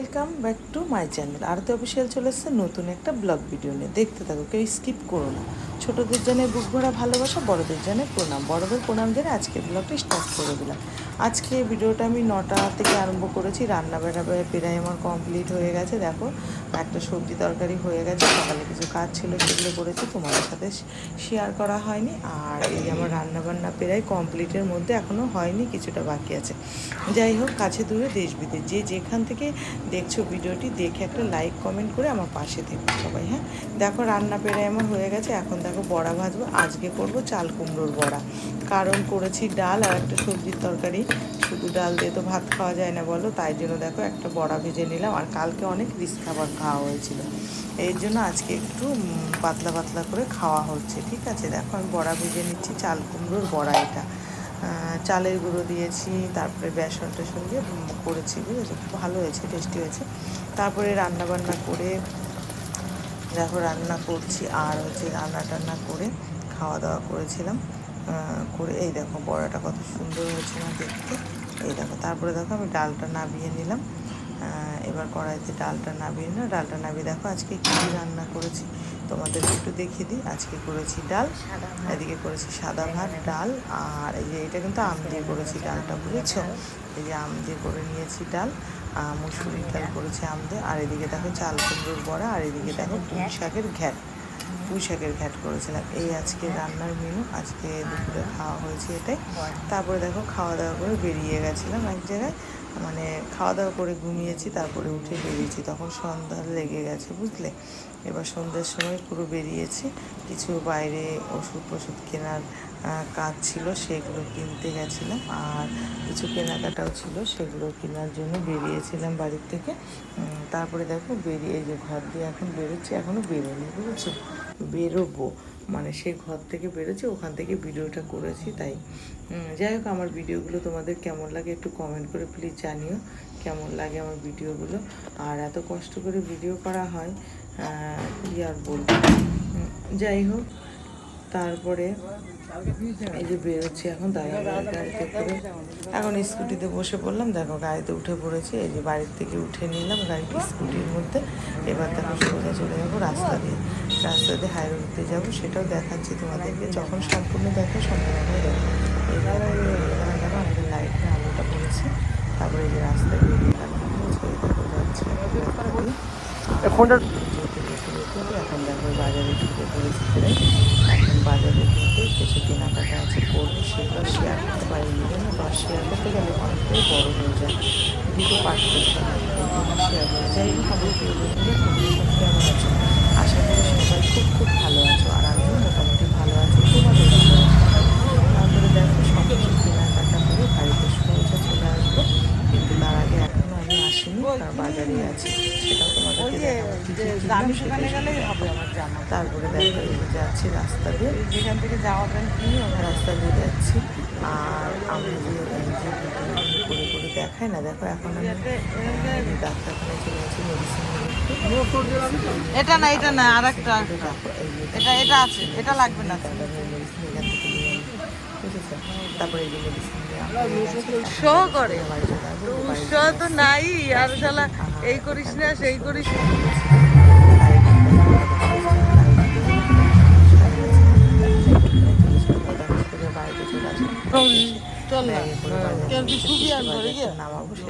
Welcome back to my channel Arti official চলে এসছে নতুন একটা ব্লগ ভিডিও নিয়ে। দেখতে থাকো, কেউ স্কিপ করো না। ছোটোদের জন্য বুক ভরা ভালোবাসা, বড়দের জন্য প্রণাম। বড়দের প্রণাম জেনে আজকে ব্লগটা স্টার্ট করে দিলাম। আজকে ভিডিওটা আমি নটা থেকে আরম্ভ করেছি। রান্না বান্না প্রায় আমার কমপ্লিট হয়ে গেছে। দেখো, একটা সবজি তরকারি হয়ে গেছে। সকালে কিছু কাজ ছিল, সেগুলো করেছি। তোমাদের সাথে শেয়ার করা হয়নি। আর এই আমার রান্না বান্না প্রায় কমপ্লিটের মধ্যে এখনও হয়নি, কিছুটা বাকি আছে। যাই হোক, কাছে দূরে দেশ বিদেশ। যে যেখান থেকে দেখছ ভিডিওটি, দেখে একটা লাইক কমেন্ট করে আমার পাশে থেকো সবাই হ্যাঁ? দেখো রান্না পেরে আমার হয়ে গেছে, এখন দেখো বড়া ভাজবো, আজকে করব চাল কুমড়োর বড়া। কারণ করেছি ডাল আর একটা সবজির তরকারি, শুধু ডাল দিয়ে তো ভাত খাওয়া যায় না বলো, তাই জন্য দেখো একটা বড়া ভেজে নিলাম, আর কালকে অনেক রিস খাবার খাওয়া হয়েছিল। এর জন্য আজকে একটু পাতলা পাতলা করে খাওয়া হচ্ছে, ঠিক আছে? দেখো আমি বড়া ভেজে নিচ্ছি, চাল কুমড়োর বড়া এটা। চালের গুঁড়ো দিয়েছি, তারপরে বেসন টেসন দিয়ে করেছি, বুঝেছ? খুব ভালো হয়েছে টেস্টি হয়েছে। তারপরে রান্না বান্না করে দেখো, রান্না করছি আর হচ্ছে রান্না টান্না করে খাওয়া দাওয়া করেছিলাম। করে এই দেখো, বড়াটা কত সুন্দর হয়েছে না দেখতে। এই দেখো, তারপরে দেখো আমি ডালটা নামিয়ে নিলাম। এবার কড়াইতে ডালটা নামিয়ে না ডালটা নামিয়ে দেখো আজকে কী রান্না করেছি। তোমাদের একটু দেখিয়ে দিই আজকে করেছি ডাল এদিকে করেছি সাদা ভাত ডাল আর এই যে এটা কিন্তু আম দিয়ে করেছি ডালটা বুঝেছ? এই যে আম দিয়ে করে নিয়েছি ডাল মুসুরির ডাল করেছি আম দিয়ে আর এদিকে দেখো চাল কুমড়োর বড়া আর এদিকে দেখো পুঁই শাকের ঘ্যাট। পুঁই শাকের ঘ্যাট করেছিলাম। এই আজকে রান্নার মেনু আজকে দুপুরে খাওয়া হয়েছে এটাই। তারপরে দেখো খাওয়া দাওয়া করে বেরিয়ে গেছিলাম এক জায়গায়। মানে খাওয়া দাওয়া করে ঘুমিয়েছি, তারপরে উঠে বেরিয়েছি। তখন সন্ধ্যা লেগে গেছে, বুঝলে? এবার সন্ধ্যার সময় পুরো বেরিয়েছি। কিছু বাইরে ওষুধ ওষুধ কেনার কাজ ছিল, সেগুলো কিনতে গেছিলাম। আর কিছু কেনাকাটাও ছিল, সেগুলো কেনার জন্য বেরিয়েছিলাম বাড়ির থেকে। তারপরে দেখো বেরিয়ে যে ঘর দিয়ে এখন বেরোচ্ছি এখনও বেরোনি বুঝেছ? বেরোবো। মানে সেই ঘর থেকে বেরোচ্ছি, ওখান থেকে ভিডিওটা করেছি, তাই। যাই হোক, আমার ভিডিওগুলো তোমাদের কেমন লাগে একটু কমেন্ট করে প্লিজ জানিও, কেমন লাগে আমার ভিডিওগুলো। আর এত কষ্ট করে ভিডিও করা হয় কি আর বলব? যাই হোক তারপরে এই যে বেরোচ্ছি এখন দাদা গাড়িতে করে। এখন স্কুটিতে বসে পড়লাম, দেখো গাড়িতে উঠে পড়েছি। এই যে বাড়ির থেকে উঠে নিলাম গাড়িটি স্কুটির মধ্যে। এবার দেখো সোজা চলে যাব রাস্তা দিয়ে। রাস্তা দিয়ে হাই রোডতে যাব, সেটাও দেখাচ্ছি তোমাদেরকে। যখন সম্পূর্ণ দেখো সম্পূর্ণ দেখো দেখো, আমাদের লাইটে আলোটা পড়েছে। তারপরে এই যে রাস্তায় বেরিয়ে গেলাম। ফোনটা এখন বাজারে ঢুকে প্রায়। এখন বাজারে ঢুকে কিছু কেনাকাটা আছে করব, সেগুলো শেয়ার করতে পারিনি জন্য বা শেয়ার করতে গেলে অনেকটাই বড় হয়ে যায়। দুটো পাঠ করতে এই শেয়ার করে যাই হোক আমার বন্ধুরা আমার আশা করি সবাই খুব খুব ভালো আছো। আর আমিও মোটামুটি ভালো আছি তোমাদের ভালোবাসা। তারপরে দেখো সব কিছু কেনাকাটা করে বাড়িতে সোজা চলে আসব কিন্তু তার আগে এখনও আমি আসিনি বাজারে আছি সেটাও তোমাদেরকে দেখাবো। কি কি গেলেই হবে আমার জামা। তারপরে দেখো যাচ্ছি রাস্তা দিয়ে। যেখান থেকে যাওয়া কিনি রাস্তা দিয়ে যাচ্ছি। আর আমি যে করে করে দেখাই না দেখো এখন আমি ডাক্তারখানায় চলে গেছি মেডিসিন এটা না এটা না আর একটা এটা এটা আছে এটা লাগবে না। তারপরে মেডিসিন এখান থেকে তারপরে এই মেডিসিন শো করে তো নাই আর শালা এই করিস না সেই করিস চল না। কেউ কি সুখী আর নামাবো সেটা তোমাদের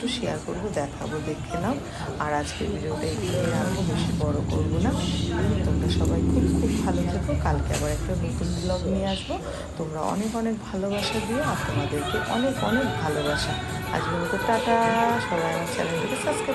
একটু শেয়ার করব, দেখাবো, দেখে নাও। আর আজকে ভিডিওটা এখানে রাখব, বেশি বড়ো করব না। তোমরা সবাই খুব খুব ভালো থেকো। কালকে আবার একটা নতুন ব্লগ নিয়ে আসব। তোমরা অনেক অনেক ভালোবাসা দিও আর তোমাদেরকে অনেক অনেক ভালোবাসা। আজকের মতো টাটা। সবাই আমার চ্যানেলটিকে সাবস্ক্রাইব